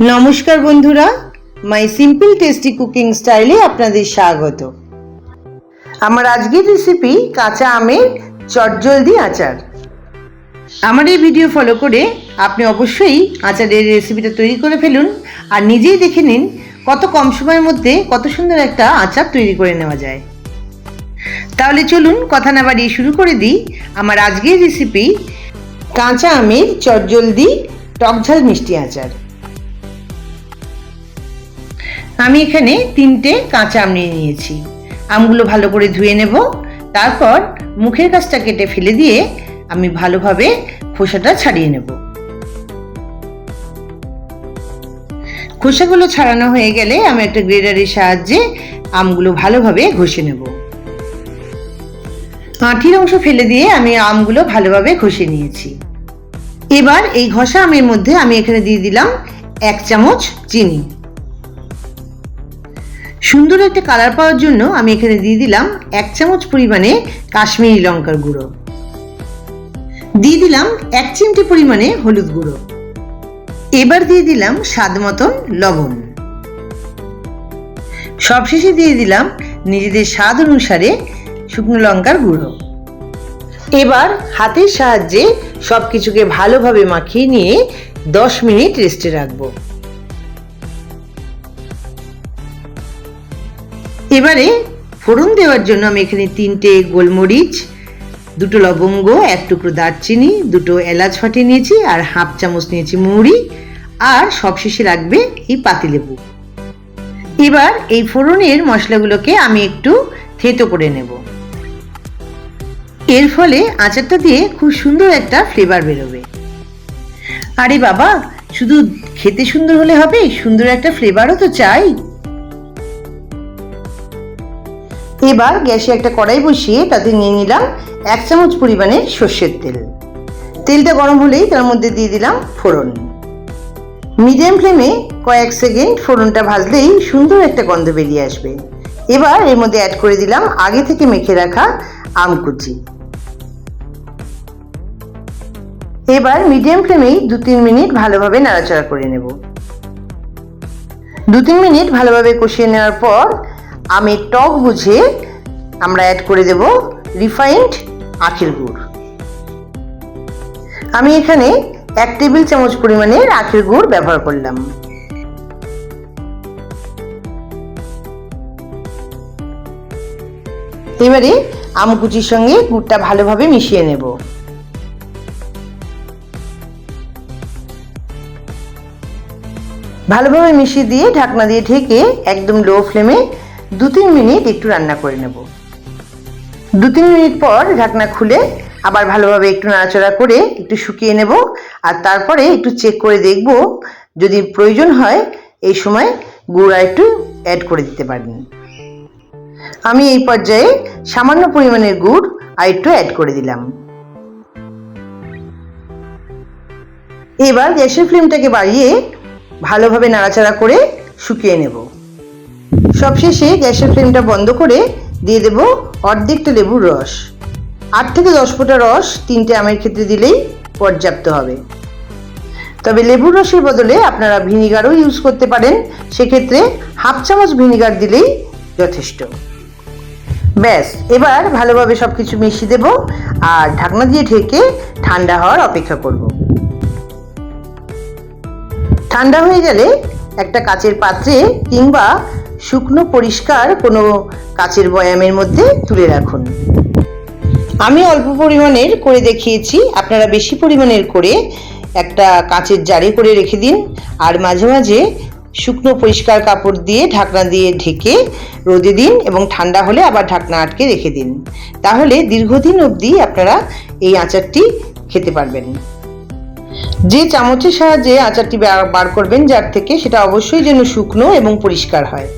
নমস্কার বন্ধুরা, মাই simple tasty cooking স্টাইলে আপনাদের স্বাগত। আমার আজকের রেসিপি কাঁচা আমের চটজলদি আচার। আমার এই ভিডিও ফলো করে আপনি অবশ্যই আচারের রেসিপিটা তৈরি করে ফেলুন আর নিজেই দেখে নিন কত কম সময়ের মধ্যে কত সুন্দর একটা আচার তৈরি করে নেওয়া যায়। তাহলে চলুন কথা না বাড়িয়ে শুরু করে দিই আমার আজকের রেসিপি কাঁচা আমের চটজলদি টকঝাল মিষ্টি আচার। আমি এখানে তিনটে কাঁচা আম নিয়ে নিয়েছি। আমগুলো ভালো করে ধুয়ে নেব। তারপর মুখের কাছটা কেটে ফেলে দিয়ে আমি ভালোভাবে খোসাটা ছাড়িয়ে নেব। খোসাগুলো ছাড়ানো হয়ে গেলে আমি একটা গ্রেডারের সাহায্যে আমগুলো ভালোভাবে ঘষে নেব। আঁঠির অংশ ফেলে দিয়ে আমি আমগুলো ভালোভাবে ঘষে নিয়েছি। এবার এই ঘষা আমের মধ্যে আমি এখানে দিয়ে দিলাম এক চামচ চিনি। সুন্দর একটা কালার পাওয়ার জন্য আমি এখানে দিয়ে দিলাম এক চামচ পরিমাণে কাশ্মীরি লঙ্কার গুঁড়ো। দিয়ে দিলাম এক চিমটি পরিমাণে হলুদ গুঁড়ো। এবার দিয়ে দিলাম স্বাদ মতন লবণ। সবশেষে দিয়ে দিলাম নিজেদের স্বাদ অনুসারে শুকনো লঙ্কার গুঁড়ো। এবার হাতের সাহায্যে সব কিছুকে ভালোভাবে মাখিয়ে নিয়ে দশ মিনিট রেস্টে রাখব। এবারে ফোড়ন দেওয়ার জন্য আমি এখানে তিনটে গোলমরিচ, দুটো লবঙ্গ, এক টুকরো দারচিনি, দুটো এলাচ ফাটিয়ে নিয়েছি আর হাফ চামচ নিয়েছি মৌরি আর সবশেষে লাগবে এই পাতিলেবু। এবার এই ফোড়নের মশলাগুলোকে আমি একটু থেতো করে নেব। এর ফলে আচারটা দিয়ে খুব সুন্দর একটা ফ্লেভার বেরোবে। আরে বাবা, শুধু খেতে সুন্দর হলে হবে, সুন্দর একটা ফ্লেভারও তো চাই। এবার গ্যাসে একটা কড়াই বসিয়ে তাতে নিয়ে নিলাম এক চামচ পরিমাণে সর্ষের তেল। তেলটা গরম হলেই তার মধ্যে দিয়ে দিলাম ফোড়ন। মিডিয়াম ফ্লেমে কয়েক সেকেন্ড ফোড়নটা ভাজলেই সুন্দর একটা গন্ধ বেরিয়ে আসবে। এবার এর মধ্যে অ্যাড করে দিলাম আগে থেকে মেখে রাখা আমকুচি। এবার মিডিয়াম ফ্লেমেই দু তিন মিনিট ভালোভাবে নাড়াচাড়া করে নেব। দু তিন মিনিট ভালোভাবে কষিয়ে নেওয়ার পর আমের টক বুঝে আমরা অ্যাড করে দেব রিফাইন্ড আখের গুড়। আমি এখানে এক টেবিল চামচ পরিমাণের আখের গুড় ব্যবহার করলাম। এবারে আমকুচির সঙ্গে গুড়টা ভালোভাবে মিশিয়ে নেব। ভালোভাবে মিশিয়ে দিয়ে ঢাকনা দিয়ে ঢেকে একদম লো ফ্লেমে দু তিন মিনিট একটু রান্না করে নেব। দু তিন মিনিট পর ঢাকনা খুলে আবার ভালোভাবে একটু নাড়াচাড়া করে একটু শুকিয়ে নেব আর তারপরে একটু চেক করে দেখব যদি প্রয়োজন হয় এই সময় গুঁড়া একটু অ্যাড করে দিতে পারেন। আমি এই পর্যায়ে সামান্য পরিমাণের গুড় আর একটু অ্যাড করে দিলাম। এবার গ্যাসের ফ্লেমটাকে বাড়িয়ে ভালোভাবে নাড়াচাড়া করে শুকিয়ে নেব। সবশেষে গ্যাসের ফ্লেমটা বন্ধ করে দিয়ে দেব অর্ধেকটা লেবুর রস। আট থেকে দশ ফোঁটা রস তিনটে আমের ক্ষেত্রে দিলেই পর্যাপ্ত হবে। তবে লেবুর রসের বদলে আপনারা ভিনিগারও ইউজ করতে পারেন। সেক্ষেত্রে হাফ চামচ ভিনিগার দিলেই যথেষ্ট। ব্যাস, এবার ভালোভাবে সব কিছু মিশিয়ে দেব আর ঢাকনা দিয়ে ঢেকে ঠান্ডা হওয়ার অপেক্ষা করব। ঠান্ডা হয়ে গেলে একটা কাচের পাত্রে কিংবা শুকনো, পরিষ্কার কোনো কাচের বয়ামের মধ্যে তুলে রাখুন। আমি অল্প পরিমাণের করে দেখিয়েছি। আপনারা বেশি পরিমাণের করে একটা কাঁচের জারে করে রেখে দিন। আর মাঝে মাঝে শুকনো, পরিষ্কার কাপড় দিয়ে ঢাকনা দিয়ে ঢেকে রোদে দিন এবং ঠান্ডা হলে আবার ঢাকনা আটকে রেখে দিন। তাহলে দীর্ঘদিন অবধি আপনারা এই আচারটি খেতে পারবেন। যে চামচের সাহায্যে আচারটি বার করবেন, যার থেকে সেটা অবশ্যই যেন শুকনো এবং পরিষ্কার হয়।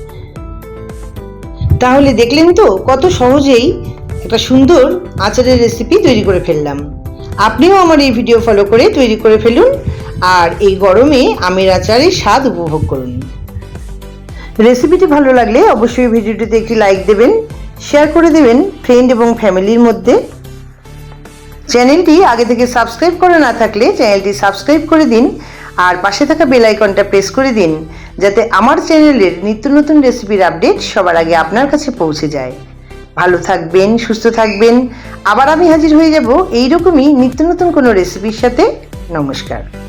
তাহলে দেখলেন তো কত সহজেই একটা সুন্দর আচারের রেসিপি তৈরি করে ফেললাম। আপনিও আমার এই ভিডিও ফলো করে তৈরি করে ফেলুন আর এই গরমে আমের আচারের স্বাদ উপভোগ করুন। রেসিপিটি ভালো লাগলে অবশ্যই ভিডিওটিতে একটি লাইক দেবেন শেয়ার করে দেবেন ফ্রেন্ড এবং ফ্যামিলির মধ্যে। চ্যানেলটি আগে থেকে সাবস্ক্রাইব করা না থাকলে চ্যানেলটি সাবস্ক্রাইব করে দিন আর পাশে থাকা বেল আইকনটা প্রেস করে দিন, যাতে আমার চ্যানেলের নিত্য নতুন রেসিপির আপডেট সবার আগে আপনার কাছে পৌঁছে যায়। ভালো থাকবেন, সুস্থ থাকবেন। আবার আমি হাজির হয়ে যাব এইরকমই নিত্য নতুন কোনো রেসিপির সাথে। নমস্কার।